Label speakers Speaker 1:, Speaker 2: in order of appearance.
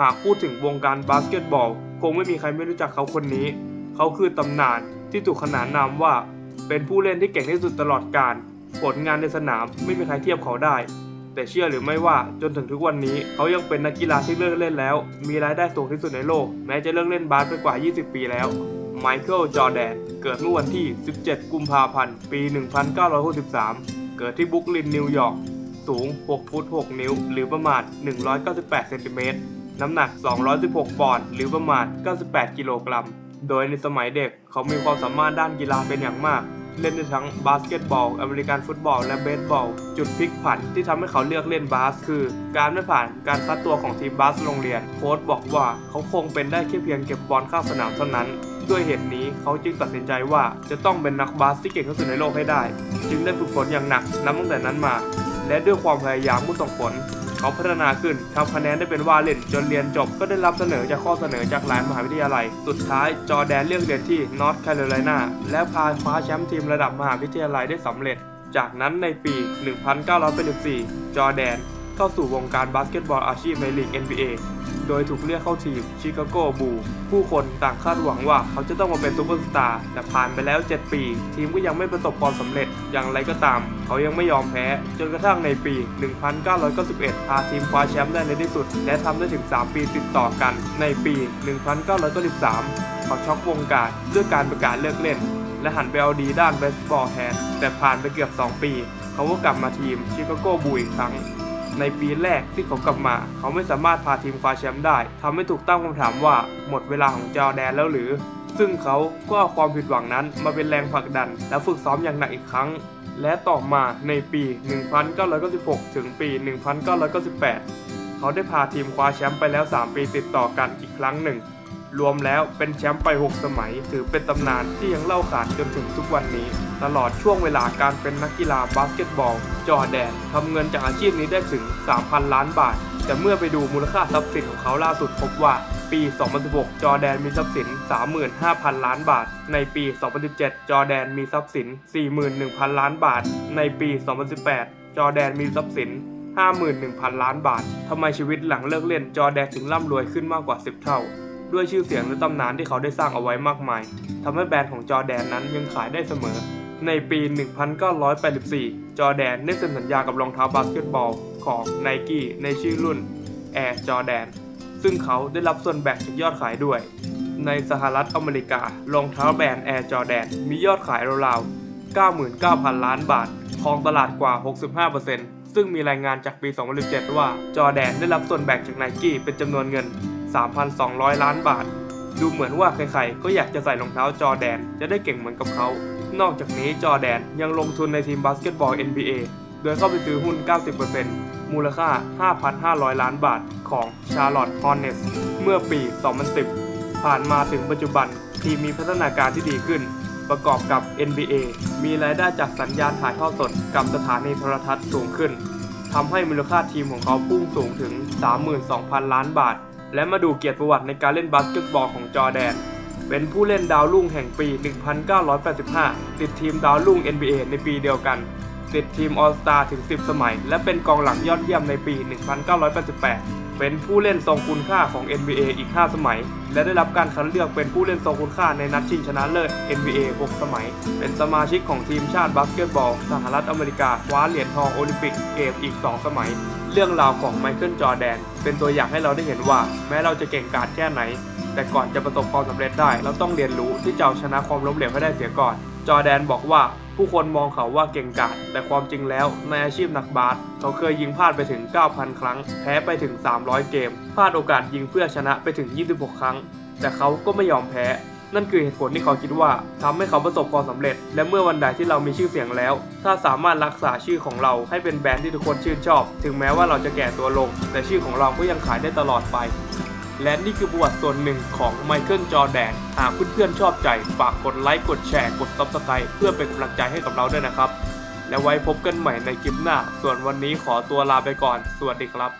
Speaker 1: หากพูดถึงวงการบาสเกตบอล คงไม่มีใครไม่รู้จักเขาคนนี้ เขาคือตำนานที่ถูกขนานนามว่า เป็นผู้เล่นที่เก่งที่สุดตลอดกาลผลงานในสนามไม่มีใครเทียบเขาได้ แต่เชื่อหรือไม่ว่าจนถึงทุกวันนี้ เขายังเป็นนักกีฬาที่เลิกเล่นแล้ว มีรายได้สูงที่สุดในโลก แม้จะเลิกเล่นบาสไปกว่า 20 ปีแล้วไมเคิลจอร์แดนเกิดเมื่อวันที่ 17 กุมภาพันธ์ ปี 1963 เกิดที่บุกลินนิวยอร์กสูง 6 ฟุต 6 นิ้ว หรือประมาณ 198 เซนติเมตร น้ำหนัก 216 ปอนด์ หรือประมาณ 98 กิโลกรัม โดยในสมัยเด็กเขามีความสามารถด้านกีฬาเป็นอย่างมาก เล่นได้ทั้งบาสเกตบอล อเมริกันฟุตบอล และเบสบอล จุดพลิกผันที่ทำให้เขาเลือกเล่นบาส คือ การไม่ผ่านการคัดตัวของทีมบาสโรงเรียน โค้ชบอกว่าเขาคงเป็นได้แค่เพียงเก็บบอลข้างสนามเท่านั้นด้วยเหตุนี้เขาจึงตัดสินใจว่าจะต้องเป็นนักบาสที่เก่งที่สุดในโลกให้ได้ จึงได้ฝึกฝนอย่างหนักนับตั้งแต่นั้นมา และด้วยความพยายามมุ่งส่งผล เขาพัฒนาขึ้นทำคะแนนได้เป็นว่าเล่นจนเรียนจบก็ได้รับเสนอจากข้อเสนอจากหลายมหาวิทยาลัย สุดท้ายจอแดนเลือกเรียนที่นอร์ทแคโรไลนาและพาคว้าแชมป์ทีมระดับมหาวิทยาลัยได้สำเร็จ จากนั้นในปี 1984 จอแดน เข้าสู่วงการบาสเกตบอลอาชีพในลีก NBA โดยถูกเรียกเข้าทีมชิคาโกบูลผู้คนต่างคาดหวังว่าเขาจะต้องมาเป็นซูเปอร์สตาร์แต่ผ่านไปแล้ว 7 ปี ทีมก็ยังไม่ประสบความสำเร็จอย่างไรก็ตาม เขายังไม่ยอมแพ้ จนกระทั่งในปี 1991 พาทีมคว้าแชมป์ได้ในที่สุด และทำได้ถึง 3 ปีติดต่อกัน ในปี 1993 เขาช็อกวงการด้วยการประกาศเลิกเล่น และหันไปเอาดีด้านเบสบอลแทนแต่ผ่านไปเกือบ 2 ปี เขาก็กลับมาทีมชิคาโกบูลอีกครั้ง ในปีแรกที่เขากลับมา เขาไม่สามารถพาทีมคว้าแชมป์ได้ทำให้ถูกตั้งคำถามว่าหมดเวลาของจอแดนแล้วหรือ ซึ่งเขาก็เอาความผิดหวังนั้นมาเป็นแรงผลักดัน และฝึกซ้อมอย่างหนักอีกครั้ง และต่อมาในปี 1996 ถึงปี 1998 เขาได้พาทีมคว้าแชมป์ไปแล้ว 3 ปีติดต่อกันอีกครั้งหนึ่ง รวมแล้วเป็นแชมป์ไป 6 สมัย ถือเป็นตำนานที่ยังเล่าขานจนถึงทุกวันนี้ ตลอดช่วงเวลาการเป็นนักกีฬาบาสเกตบอล จอแดนทำเงินจากอาชีพนี้ได้ถึง 3,000 ล้านบาท แต่เมื่อไปดูมูลค่าทรัพย์สินของเขาล่าสุดพบว่าปี 2016 จอแดนมีทรัพย์สิน 35,000 ล้านบาท ในปี 2017 จอแดนมีทรัพย์สิน 41,000 ล้านบาท ในปี 2018 จอแดนมีทรัพย์สิน 51,000 ล้านบาท ทำไมชีวิตหลังเลิกเล่นจอแดนถึงร่ำรวยขึ้นมากกว่า 10 เท่า ด้วยชื่อเสียงและตำนานที่เขาได้สร้างเอาไว้มากมายทำให้แบรนด์ของจอแดนนั้นยังขายได้เสมอ ในปี 1984 จอแดนได้เซ็นสัญญากับรองเท้าบาสเกตบอลของ n i กี้ในชื่อรุ่น Air Jordan ซึ่งเขาได้รับส่วนแบ่งจากยอดขายด้วย ในสหรัฐอเมริการองเท้าแบรนด์ Air Jordan มียอดขายราวๆ 99,000 ล้านบาทครองตลาดกว่า 65%ซึ่งมีรายงานจากปี 2017 ว่าจอแดนได้รับส่วนแบ่งจากไนกี้เป็นจำนวนเงิน 3,200 ล้านบาท ดูเหมือนว่าใครๆ ก็อยากจะใส่รองเท้าจอแดน จะได้เก่งเหมือนกับเขา นอกจากนี้จอแดนยังลงทุนในทีมบาสเกตบอล NBA โดยเข้าไปซื้อหุ้น 90%มูลค่า 5,500 ล้านบาทของ Charlotte Hornets เมื่อปี 2010 ผ่านมาถึงปัจจุบัน ทีมมีพัฒนาการที่ดีขึ้น ประกอบกับ NBA มีรายได้จากสัญญาณถ่ายทอดสดกับสถานีโทรทัศน์สูงขึ้นทำให้มูลค่าทีมของเขาพุ่งสูงถึง 32,000 ล้านบาท และมาดูเกียรติประวัติในการเล่นบาสเกตบอลของจอแดน เป็นผู้เล่นดาวรุ่งแห่งปี 1985 ติดทีมดาวรุ่ง NBA ในปีเดียวกัน ติดทีมออสตาถึง 10 สมัย และเป็นกองหลังยอดเยี่ยมในปี 1988 เป็นผู้เล่นทรงคุณค่าของ NBA อีก 5 สมัย และได้รับการคัดเลือกเป็นผู้เล่นทรงคุณค่าในนัดชิงชนะเลิศ NBA 6 สมัย เป็นสมาชิกของทีมชาติบาสเกตบอล สหรัฐอเมริกาคว้าเหรียญทองโอลิมปิกเกมอีก 2 สมัย เรื่องราวของไมเคิลจอแดน เป็นตัวอย่างให้เราได้เห็นว่า แม้เราจะเก่งกาจแค่ไหน แต่ก่อนจะประสบความสำเร็จได้ เราต้องเรียนรู้ที่จะเอาชนะความล้มเหลวให้ได้เสียก่อน จอแดนบอกว่าผู้คนมองเขาว่าเก่งกาจแต่ความจริงแล้วในอาชีพนักบาสเขาเคยยิงพลาดไปถึง 9,000 ครั้ง แพ้ไปถึง 300 เกม พลาดโอกาสยิงเพื่อชนะไปถึง 26 ครั้ง แต่เขาก็ไม่ยอมแพ้ นั่นคือเหตุผลที่เขาคิดว่าทำให้เขาประสบความสำเร็จ และเมื่อวันใดที่เรามีชื่อเสียงแล้ว ถ้าสามารถรักษาชื่อของเราให้เป็นแบรนด์ที่ทุกคนชื่นชอบ ถึงแม้ว่าเราจะแก่ตัวลง แต่ชื่อของเราก็ยังขายได้ตลอดไป และนี่คือประวัติส่วนหนึ่งของไมเคิลจอร์แดน หากเพื่อนๆชอบใจ ฝากกดไลค์กดแชร์กด Subscribe เพื่อเป็นกำลังใจให้กับเราด้วยนะครับ และไว้พบกันใหม่ในคลิปหน้า ส่วนวันนี้ขอตัวลาไปก่อน สวัสดีครับ